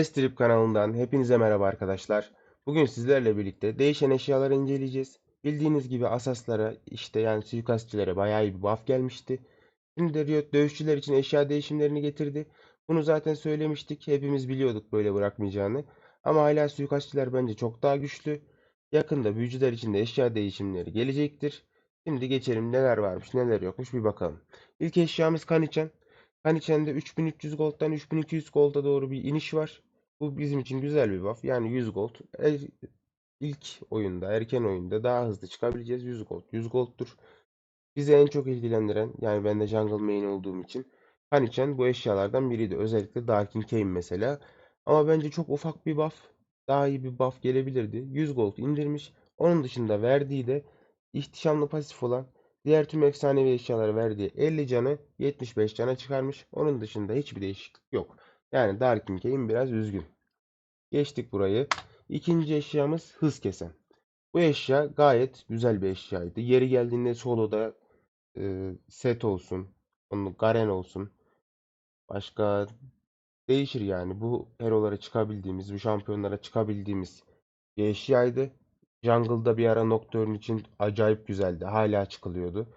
Estrip kanalından hepinize merhaba arkadaşlar. Bugün sizlerle birlikte değişen eşyaları inceleyeceğiz. Bildiğiniz gibi asaslara işte yani suikastçilere bayağı bir buff gelmişti. Şimdi de Riot dövüşçüler için eşya değişimlerini getirdi. Bunu zaten söylemiştik. Hepimiz biliyorduk böyle bırakmayacağını. Ama hala suikastçiler bence çok daha güçlü. Yakında büyücüler için de eşya değişimleri gelecektir. Şimdi geçelim neler varmış neler yokmuş bir bakalım. İlk eşyamız Kaniçen. Kaniçen'de 3300 gold'dan 3200 gold'a doğru bir iniş var. Bu bizim için güzel bir buff. Yani 100 gold. Er- ilk oyunda, erken oyunda daha hızlı çıkabileceğiz. 100 gold. 100 gold'tur. Bizi en çok ilgilendiren, yani ben de jungle main olduğum için Kaniçen bu eşyalardan biriydi. Özellikle Darkin Kane mesela. Ama bence çok ufak bir buff. Daha iyi bir buff gelebilirdi. 100 gold indirmiş. Onun dışında verdiği de ihtişamlı pasif olan diğer tüm efsanevi eşyalara verdiği 50 canı 75 cana çıkarmış. Onun dışında hiçbir değişiklik yok. Yani Darkin Kane biraz üzgün. Geçtik burayı. İkinci eşyamız hız kesen. Bu eşya gayet güzel bir eşyaydı. Yeri geldiğinde soloda e, set olsun, onu Garen olsun. Başka değişir yani. Bu hero'lara çıkabildiğimiz, bu şampiyonlara çıkabildiğimiz bir eşyaydı. Jungle'da bir ara Nocturne için acayip güzeldi. Hala çıkılıyordu.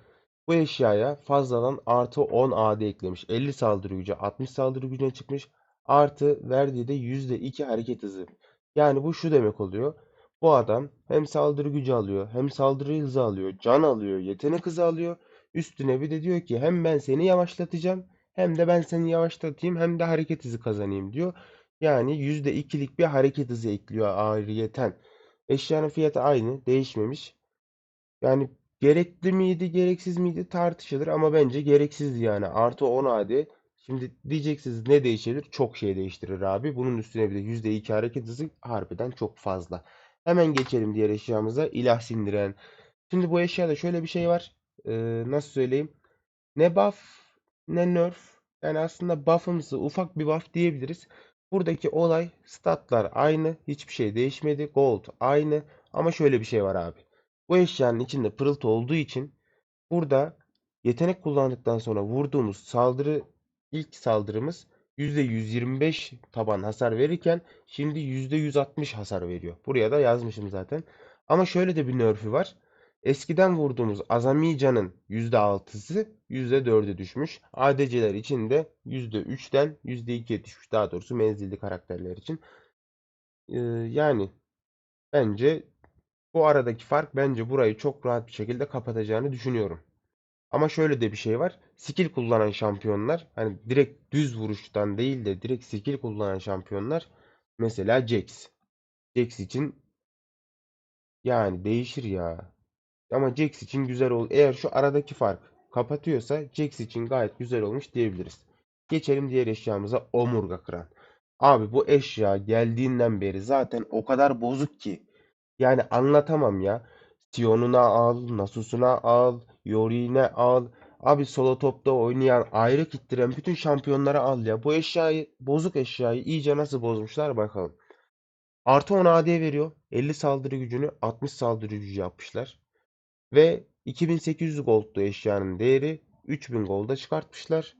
Bu eşyaya fazladan artı 10 AD eklemiş. 50 saldırı gücü, 60 saldırı gücüne çıkmış. Artı verdiği de %2 hareket hızı. Yani bu şu demek oluyor. Bu adam hem saldırı gücü alıyor, hem saldırı hızı alıyor, can alıyor, yetenek hızı alıyor. Üstüne bir de diyor ki hem ben seni yavaşlatacağım, hem de ben seni yavaşlatayım, hem de hareket hızı kazanayım diyor. Yani %2'lik bir hareket hızı ekliyor ayrıyeten. Eşyanın fiyatı aynı, değişmemiş. Yani gerekli miydi, gereksiz miydi tartışılır ama bence gereksizdi yani. Artı 10 AD. Şimdi diyeceksiniz ne değişebilir? Çok şey değiştirir abi. Bunun üstüne bir de %2 hareket hızı harbiden çok fazla. Hemen geçelim diğer eşyamıza. İlah sindiren. Şimdi bu eşyada şöyle bir şey var. Ee, nasıl söyleyeyim? Ne buff ne nerf. Yani aslında buff'ımsı ufak bir buff diyebiliriz. Buradaki olay statlar aynı. Hiçbir şey değişmedi. Gold aynı. Ama şöyle bir şey var abi. Bu eşyanın içinde pırıltı olduğu için burada yetenek kullandıktan sonra vurduğumuz saldırı ilk saldırımız %125 taban hasar verirken şimdi %160 hasar veriyor. Buraya da yazmışım zaten. Ama şöyle de bir nerf'ü var. Eskiden vurduğumuz azami canın %6'sı %4'e düşmüş. ADC'ler için de %3'ten %2'ye düşmüş. Daha doğrusu menzilli karakterler için. Ee, yani bence bu aradaki fark bence burayı çok rahat bir şekilde kapatacağını düşünüyorum. Ama şöyle de bir şey var. Skill kullanan şampiyonlar hani direkt düz vuruştan değil de direkt skill kullanan şampiyonlar mesela Jax. Jax için yani değişir ya. Ama Jax için güzel ol. Eğer şu aradaki fark kapatıyorsa Jax için gayet güzel olmuş diyebiliriz. Geçelim diğer eşyamıza omurga kıran. Abi bu eşya geldiğinden beri zaten o kadar bozuk ki. Yani anlatamam ya. Sion'una al, Nasus'una al, Yori'ne al. Abi solo topta oynayan, ayrı ittiren bütün şampiyonları al ya. Bu eşyayı, bozuk eşyayı iyice nasıl bozmuşlar bakalım. Artı 10 AD veriyor. 50 saldırı gücünü 60 saldırı gücü yapmışlar. Ve 2800 gold'lu eşyanın değeri 3000 golda çıkartmışlar.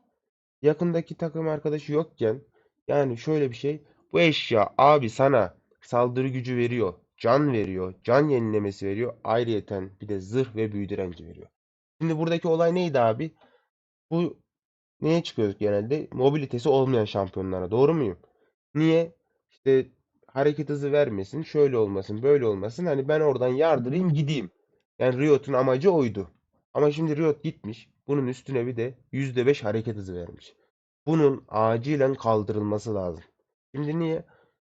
Yakındaki takım arkadaşı yokken yani şöyle bir şey. Bu eşya abi sana saldırı gücü veriyor. Can veriyor. Can yenilemesi veriyor. Ayrıyeten bir de zırh ve büyü direnci veriyor. Şimdi buradaki olay neydi abi? Bu neye çıkıyoruz genelde? Mobilitesi olmayan şampiyonlara. Doğru muyum? Niye? İşte hareket hızı vermesin, şöyle olmasın, böyle olmasın. Hani ben oradan yardırayım gideyim. Yani Riot'un amacı oydu. Ama şimdi Riot gitmiş. Bunun üstüne bir de %5 hareket hızı vermiş. Bunun acilen kaldırılması lazım. Şimdi niye?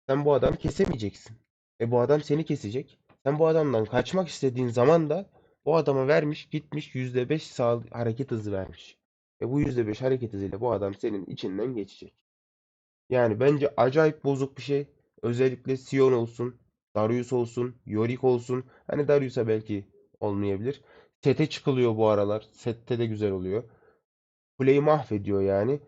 Sen bu adamı kesemeyeceksin. E bu adam seni kesecek. Sen bu adamdan kaçmak istediğin zaman da bu adama vermiş gitmiş %5 sağ hareket hızı vermiş. E bu %5 hareket hızıyla bu adam senin içinden geçecek. Yani bence acayip bozuk bir şey. Özellikle Sion olsun, Darius olsun, Yorick olsun. Hani Darius'a belki olmayabilir. Sete çıkılıyor bu aralar. Sette de güzel oluyor. Kuleyi mahvediyor yani.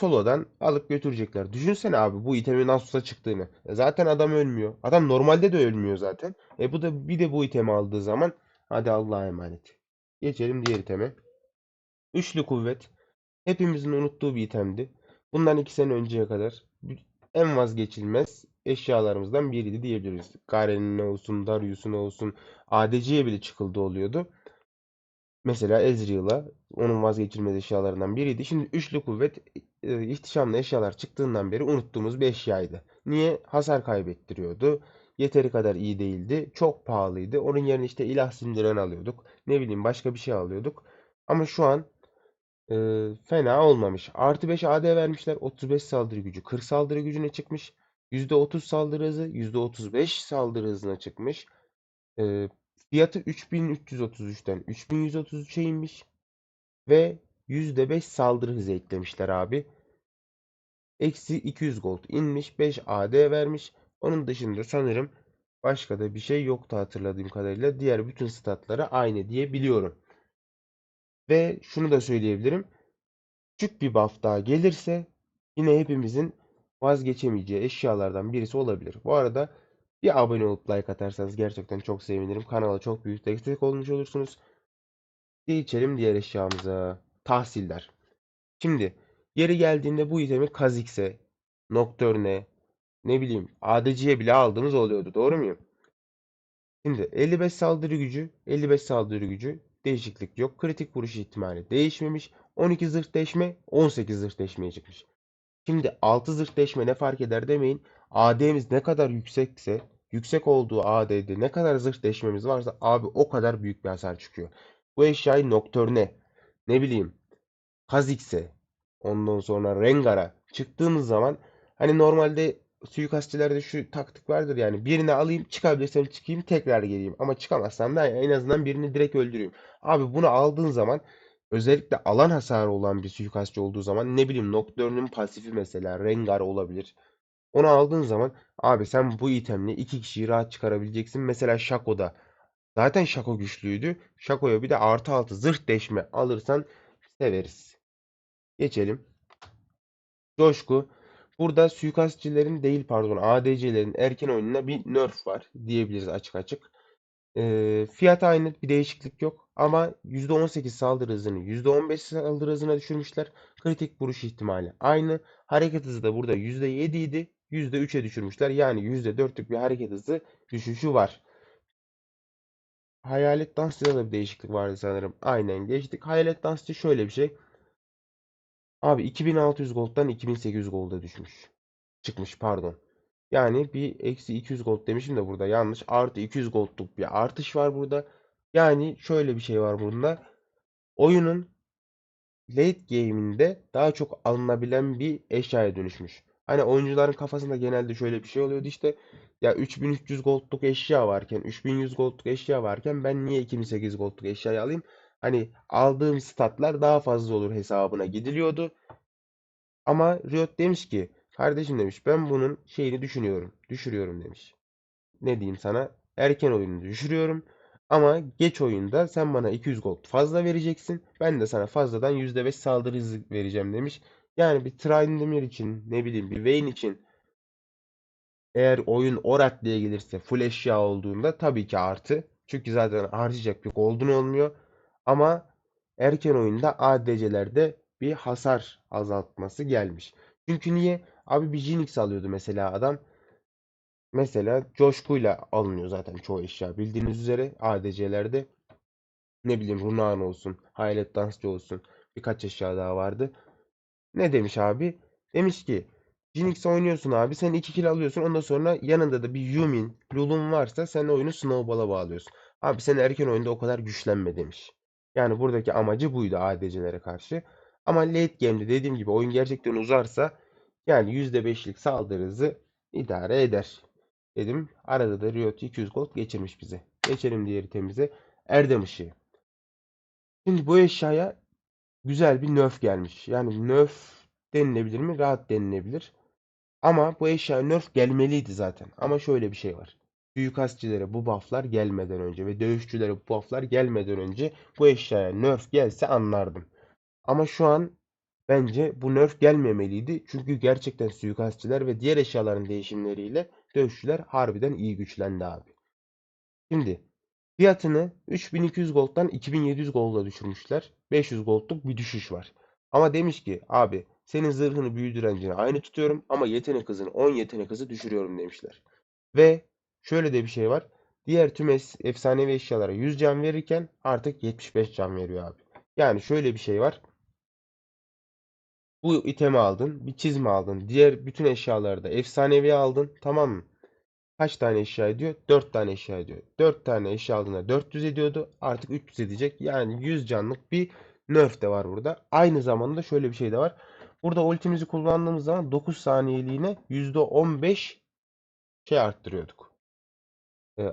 Solo'dan alıp götürecekler. Düşünsene abi bu itemin Nasus'a çıktığını. E zaten adam ölmüyor. Adam normalde de ölmüyor zaten. E bu da bir de bu itemi aldığı zaman hadi Allah'a emanet. Geçelim diğer iteme. Üçlü kuvvet. Hepimizin unuttuğu bir itemdi. Bundan iki sene önceye kadar en vazgeçilmez eşyalarımızdan biriydi diyebiliriz. Garen'in olsun, Darius'un olsun, ADC'ye bile çıkıldı oluyordu. Mesela Ezreal'a onun vazgeçilmez eşyalarından biriydi. Şimdi üçlü kuvvet e, ihtişamlı eşyalar çıktığından beri unuttuğumuz bir eşyaydı. Niye? Hasar kaybettiriyordu. Yeteri kadar iyi değildi. Çok pahalıydı. Onun yerine işte ilah sindiren alıyorduk. Ne bileyim başka bir şey alıyorduk. Ama şu an e, fena olmamış. Artı 5 AD vermişler. 35 saldırı gücü. 40 saldırı gücüne çıkmış. %30 saldırı hızı. %35 saldırı hızına çıkmış. E, fiyatı 3333'ten 3133'e inmiş. Ve %5 saldırı hızı eklemişler abi. Eksi 200 gold inmiş. 5 AD vermiş. Onun dışında sanırım başka da bir şey yoktu hatırladığım kadarıyla. Diğer bütün statları aynı diye biliyorum. Ve şunu da söyleyebilirim. Küçük bir buff daha gelirse yine hepimizin vazgeçemeyeceği eşyalardan birisi olabilir. Bu arada bir abone olup like atarsanız gerçekten çok sevinirim. Kanala çok büyük destek olmuş olursunuz. Geçelim diğer eşyamıza. Tahsildar. Şimdi yeri geldiğinde bu itemi Kha'Zix'e, Nocturne'e, ne bileyim ADC'ye bile aldığımız oluyordu. Doğru muyum? Şimdi 55 saldırı gücü, 55 saldırı gücü değişiklik yok. Kritik vuruş ihtimali değişmemiş. 12 zırh deşme, 18 zırh deşmeye çıkmış. Şimdi 6 zırh deşme ne fark eder demeyin. AD'miz ne kadar yüksekse, yüksek olduğu AD'de ne kadar zırh deşmemiz varsa abi o kadar büyük bir hasar çıkıyor. Bu eşyayı Nocturne, ne bileyim Kha'Zix'e, ondan sonra Rengar'a çıktığımız zaman hani normalde suikastçilerde şu taktik vardır yani birini alayım çıkabilirsem çıkayım tekrar geleyim ama çıkamazsam da en azından birini direkt öldüreyim. Abi bunu aldığın zaman özellikle alan hasarı olan bir suikastçı olduğu zaman ne bileyim Nocturne'ün pasifi mesela Rengar olabilir. Onu aldığın zaman abi sen bu itemle iki kişiyi rahat çıkarabileceksin. Mesela Shaco'da zaten Shaco güçlüydü. Shaco'ya bir de artı altı zırh deşme alırsan severiz. Geçelim. Coşku. Burada suikastçilerin değil pardon ADC'lerin erken oyununa bir nerf var diyebiliriz açık açık. Ee, fiyat aynı bir değişiklik yok ama %18 saldırı hızını %15 saldırı hızına düşürmüşler. Kritik vuruş ihtimali aynı. Hareket hızı da burada %7 idi. %3'e düşürmüşler. Yani %4'lük bir hareket hızı düşüşü var. Hayalet dansçıda da bir değişiklik vardı sanırım. Aynen geçtik. Hayalet dansçı şöyle bir şey. Abi 2600 gold'dan 2800 gold'a düşmüş. Çıkmış pardon. Yani bir eksi 200 gold demişim de burada yanlış. Artı 200 gold'luk bir artış var burada. Yani şöyle bir şey var bunda. Oyunun late game'inde daha çok alınabilen bir eşyaya dönüşmüş. Hani oyuncuların kafasında genelde şöyle bir şey oluyordu işte. Ya 3300 gold'luk eşya varken, 3100 gold'luk eşya varken ben niye 2800 gold'luk eşyayı alayım? Hani aldığım statlar daha fazla olur hesabına gidiliyordu. Ama Riot demiş ki kardeşim demiş ben bunun şeyini düşünüyorum. Düşürüyorum demiş. Ne diyeyim sana? Erken oyunu düşürüyorum. Ama geç oyunda sen bana 200 gold fazla vereceksin. Ben de sana fazladan %5 saldırı hızı vereceğim demiş. Yani bir Tryndamere için ne bileyim bir Vayne için eğer oyun o raddeye gelirse full eşya olduğunda tabii ki artı. Çünkü zaten harcayacak bir gold'un olmuyor. Ama erken oyunda ADC'lerde bir hasar azaltması gelmiş. Çünkü niye? Abi bir Jinx alıyordu mesela adam. Mesela coşkuyla alınıyor zaten çoğu eşya. Bildiğiniz üzere ADC'lerde ne bileyim Runaan olsun, Hayalet Dansçı olsun birkaç eşya daha vardı. Ne demiş abi? Demiş ki Jinx oynuyorsun abi. Sen 2 kill alıyorsun. Ondan sonra yanında da bir Yumin, Lulun varsa sen oyunu Snowball'a bağlıyorsun. Abi sen erken oyunda o kadar güçlenme demiş. Yani buradaki amacı buydu ADC'lere karşı. Ama late game'de dediğim gibi oyun gerçekten uzarsa yani %5'lik saldırı hızı idare eder. Dedim. Arada da Riot 200 gold geçirmiş bize. Geçelim diğer itemize. Erdem ışığı. Şimdi bu eşyaya güzel bir nerf gelmiş. Yani nerf denilebilir mi? Rahat denilebilir. Ama bu eşya nerf gelmeliydi zaten. Ama şöyle bir şey var. Suikastçilere bu bufflar gelmeden önce ve dövüşçülere bu bufflar gelmeden önce bu eşyaya nerf gelse anlardım. Ama şu an bence bu nerf gelmemeliydi. Çünkü gerçekten suikastçiler ve diğer eşyaların değişimleriyle dövüşçüler harbiden iyi güçlendi abi. Şimdi fiyatını 3200 gold'dan 2700 gold'a düşürmüşler. 500 gold'luk bir düşüş var. Ama demiş ki abi senin zırhını büyü direncini aynı tutuyorum ama yetenek hızını 10 yetenek hızı düşürüyorum demişler. Ve şöyle de bir şey var. Diğer tüm efsanevi eşyalara 100 can verirken artık 75 can veriyor abi. Yani şöyle bir şey var. Bu itemi aldın, bir çizme aldın. Diğer bütün eşyaları da efsanevi aldın. Tamam mı? Kaç tane eşya ediyor? 4 tane eşya ediyor. 4 tane eşya aldığında 400 ediyordu. Artık 300 edecek. Yani 100 canlık bir nerf de var burada. Aynı zamanda şöyle bir şey de var. Burada ultimizi kullandığımız zaman 9 saniyeliğine %15 şey arttırıyorduk.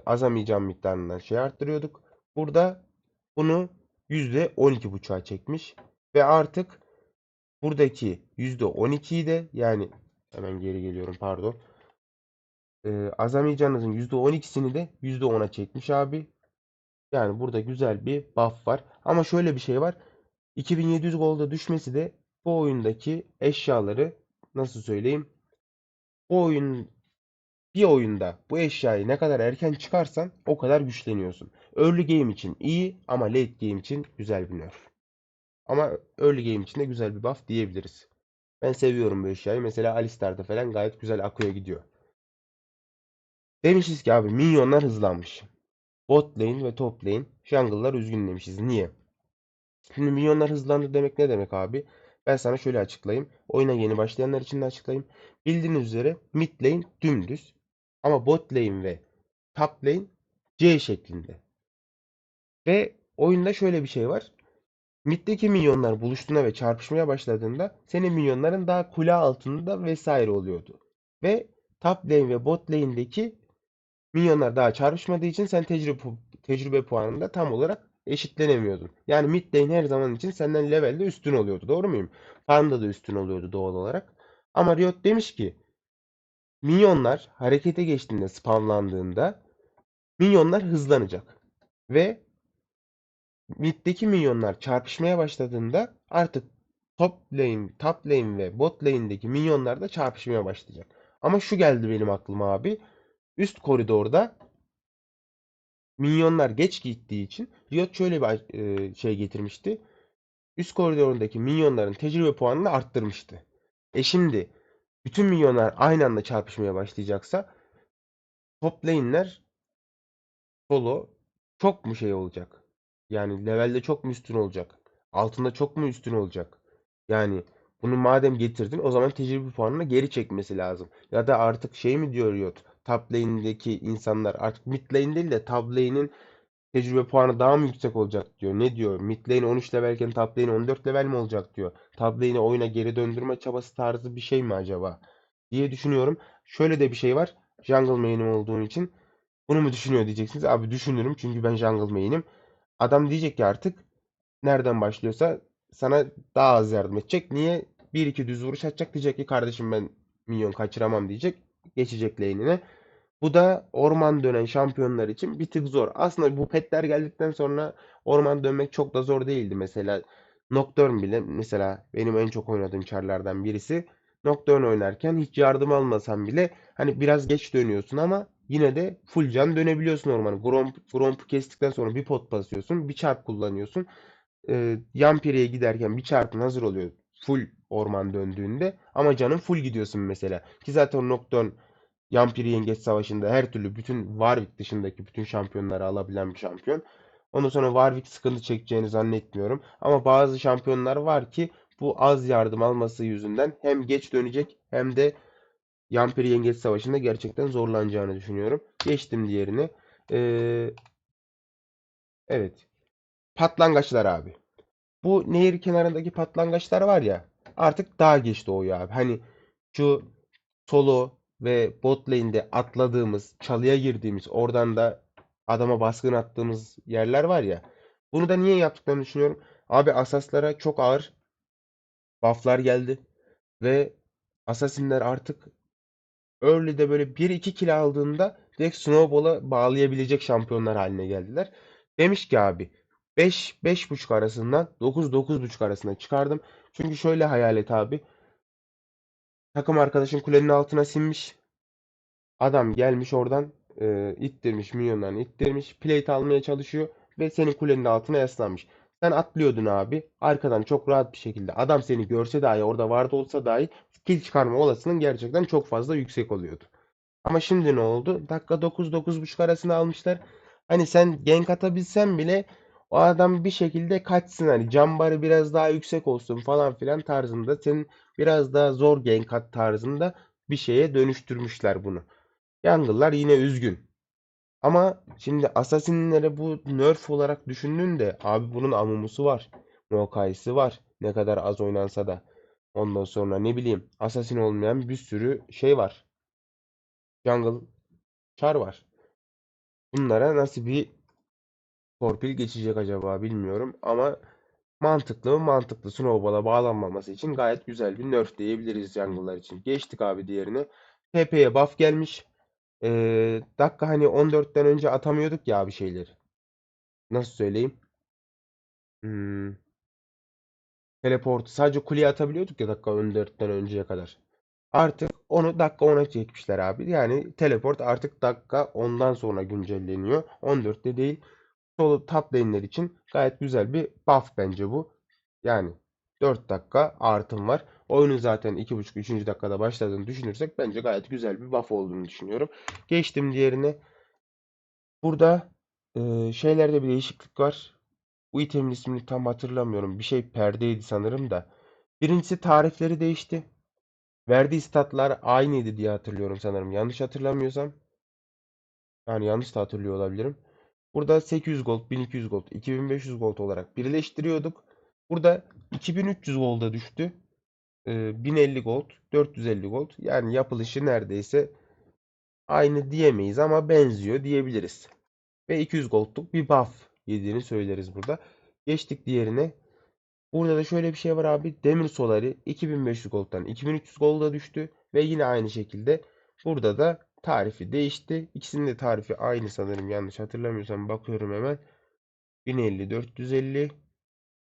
Azami can miktarından şey arttırıyorduk. Burada bunu %12.5'a çekmiş. Ve artık buradaki %12'yi de yani hemen geri geliyorum pardon. Azami canınızın %12'sini de %10'a çekmiş abi. Yani burada güzel bir buff var. Ama şöyle bir şey var. 2700 golda düşmesi de bu oyundaki eşyaları nasıl söyleyeyim? Bu oyun bir oyunda bu eşyayı ne kadar erken çıkarsan o kadar güçleniyorsun. Early game için iyi ama late game için güzel bir nerf. Ama early game için de güzel bir buff diyebiliriz. Ben seviyorum bu eşyayı. Mesela Alistar'da falan gayet güzel akıya gidiyor. Demişiz ki abi minyonlar hızlanmış. Bot lane ve top lane jungle'lar üzgün demişiz. Niye? Şimdi minyonlar hızlandı demek ne demek abi? Ben sana şöyle açıklayayım. Oyuna yeni başlayanlar için de açıklayayım. Bildiğiniz üzere mid lane dümdüz. Ama bot lane ve top lane C şeklinde. Ve oyunda şöyle bir şey var. Mid'deki minyonlar buluştuğunda ve çarpışmaya başladığında senin minyonların daha kule altında vesaire oluyordu. Ve top lane ve bot lane'deki minyonlar daha çarpışmadığı için sen tecrübe, tecrübe puanında tam olarak eşitlenemiyordun. Yani mid lane her zaman için senden levelde üstün oluyordu. Doğru muyum? Farmda da üstün oluyordu doğal olarak. Ama Riot demiş ki minyonlar harekete geçtiğinde spamlandığında minyonlar hızlanacak. Ve middeki minyonlar çarpışmaya başladığında artık top lane, top lane ve bot lane'deki minyonlar da çarpışmaya başlayacak. Ama şu geldi benim aklıma abi. Üst koridorda minyonlar geç gittiği için Riot şöyle bir e, şey getirmişti. Üst koridorundaki minyonların tecrübe puanını arttırmıştı. E şimdi bütün minyonlar aynı anda çarpışmaya başlayacaksa top lane'ler solo çok mu şey olacak? Yani levelde çok mu üstün olacak? Altında çok mu üstün olacak? Yani bunu madem getirdin o zaman tecrübe puanını geri çekmesi lazım. Ya da artık şey mi diyor Riot? Top lane'deki insanlar artık mid lane değil de top lane'in tecrübe puanı daha mı yüksek olacak diyor. Ne diyor? Mid lane 13 levelken top lane 14 level mi olacak diyor. Top lane'i oyuna geri döndürme çabası tarzı bir şey mi acaba? diye düşünüyorum. Şöyle de bir şey var. Jungle main'im olduğum için bunu mu düşünüyor diyeceksiniz. Abi düşünürüm çünkü ben jungle main'im. Adam diyecek ki artık nereden başlıyorsa sana daha az yardım edecek. Niye? 1-2 düz vuruş atacak diyecek ki kardeşim ben minyon kaçıramam diyecek. Geçecek lane'ine. Bu da orman dönen şampiyonlar için bir tık zor. Aslında bu petler geldikten sonra orman dönmek çok da zor değildi. Mesela Nocturne bile mesela benim en çok oynadığım çarlardan birisi. Nocturne oynarken hiç yardım almasan bile hani biraz geç dönüyorsun ama yine de full can dönebiliyorsun ormanı. Gromp, Gromp'u kestikten sonra bir pot basıyorsun, bir çarp kullanıyorsun. Ee, Yampiri'ye giderken bir çarpın hazır oluyor full orman döndüğünde ama canın full gidiyorsun mesela. Ki zaten Nocturne Yampiri Yengeç Savaşı'nda her türlü bütün Warwick dışındaki bütün şampiyonları alabilen bir şampiyon. Ondan sonra Warwick sıkıntı çekeceğini zannetmiyorum. Ama bazı şampiyonlar var ki bu az yardım alması yüzünden hem geç dönecek hem de Yampiri Yengeç Savaşı'nda gerçekten zorlanacağını düşünüyorum. Geçtim diğerine. Ee, evet. Patlangaçlar abi. Bu nehir kenarındaki patlangaçlar var ya artık daha geç doğuyor abi. Hani şu solo ve bot lane'de atladığımız, çalıya girdiğimiz, oradan da adama baskın attığımız yerler var ya. Bunu da niye yaptıklarını düşünüyorum. Abi asaslara çok ağır bufflar geldi ve assassinler artık early'de böyle 1-2 kill aldığında direkt snowball'a bağlayabilecek şampiyonlar haline geldiler. Demiş ki abi 5 5.5 arasından 9 9.5 arasına çıkardım. Çünkü şöyle hayal et abi. Takım arkadaşın kulenin altına sinmiş. Adam gelmiş oradan e, ittirmiş, minyonlarını ittirmiş. Plate almaya çalışıyor ve senin kulenin altına yaslanmış. Sen atlıyordun abi. Arkadan çok rahat bir şekilde adam seni görse dahi orada vardı olsa dahi kill çıkarma olasılığın gerçekten çok fazla yüksek oluyordu. Ama şimdi ne oldu? Dakika 9-9.5 arasını almışlar. Hani sen gank atabilsen bile o adam bir şekilde kaçsın hani can barı biraz daha yüksek olsun falan filan tarzında senin biraz daha zor gank at tarzında bir şeye dönüştürmüşler bunu. Jungle'lar yine üzgün. Ama şimdi Assassin'lere bu nerf olarak düşündüğünde abi bunun Amumu'su var. Maokai'si var. Ne kadar az oynansa da. Ondan sonra ne bileyim Assassin olmayan bir sürü şey var. Jungle Char var. Bunlara nasıl bir torpil geçecek acaba bilmiyorum ama mantıklı mı mantıklı. Snowball'a bağlanmaması için gayet güzel bir nerf diyebiliriz jungle'lar için. Geçtik abi diğerine. TP'ye buff gelmiş. Ee, dakika hani 14'ten önce atamıyorduk ya bir şeyleri. Nasıl söyleyeyim? Hmm, teleport sadece kuleye atabiliyorduk ya dakika 14'ten önceye kadar. Artık onu dakika 10'a çekmişler abi. Yani teleport artık dakika 10'dan sonra güncelleniyor. 14'te değil. Solo top lane'ler için gayet güzel bir buff bence bu. Yani 4 dakika artım var. Oyunun zaten 2,5-3. dakikada başladığını düşünürsek bence gayet güzel bir buff olduğunu düşünüyorum. Geçtim diğerine. Burada e, şeylerde bir değişiklik var. Bu itemin ismini tam hatırlamıyorum. Bir şey perdeydi sanırım da. Birincisi tarifleri değişti. Verdiği statlar aynıydı diye hatırlıyorum sanırım. Yanlış hatırlamıyorsam. Yani yanlış da hatırlıyor olabilirim. Burada 800 gold, 1200 gold, 2500 gold olarak birleştiriyorduk. Burada 2300 golda düştü. Ee, 1050 gold, 450 gold. Yani yapılışı neredeyse aynı diyemeyiz ama benziyor diyebiliriz. Ve 200 goldluk bir buff yediğini söyleriz burada. Geçtik diğerine. Burada da şöyle bir şey var abi. Demir Solari 2500 gold'dan 2300 gold'a düştü. Ve yine aynı şekilde burada da tarifi değişti. İkisinin de tarifi aynı sanırım yanlış hatırlamıyorsam bakıyorum hemen. 1050 450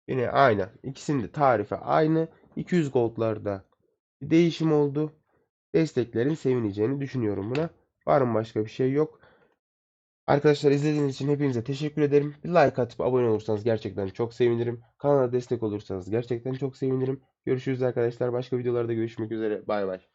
yine aynı. İkisinin de tarifi aynı. 200 gold'larda bir değişim oldu. Desteklerin sevineceğini düşünüyorum buna. Var mı başka bir şey yok. Arkadaşlar izlediğiniz için hepinize teşekkür ederim. Bir like atıp abone olursanız gerçekten çok sevinirim. Kanala destek olursanız gerçekten çok sevinirim. Görüşürüz arkadaşlar. Başka videolarda görüşmek üzere. Bay bay.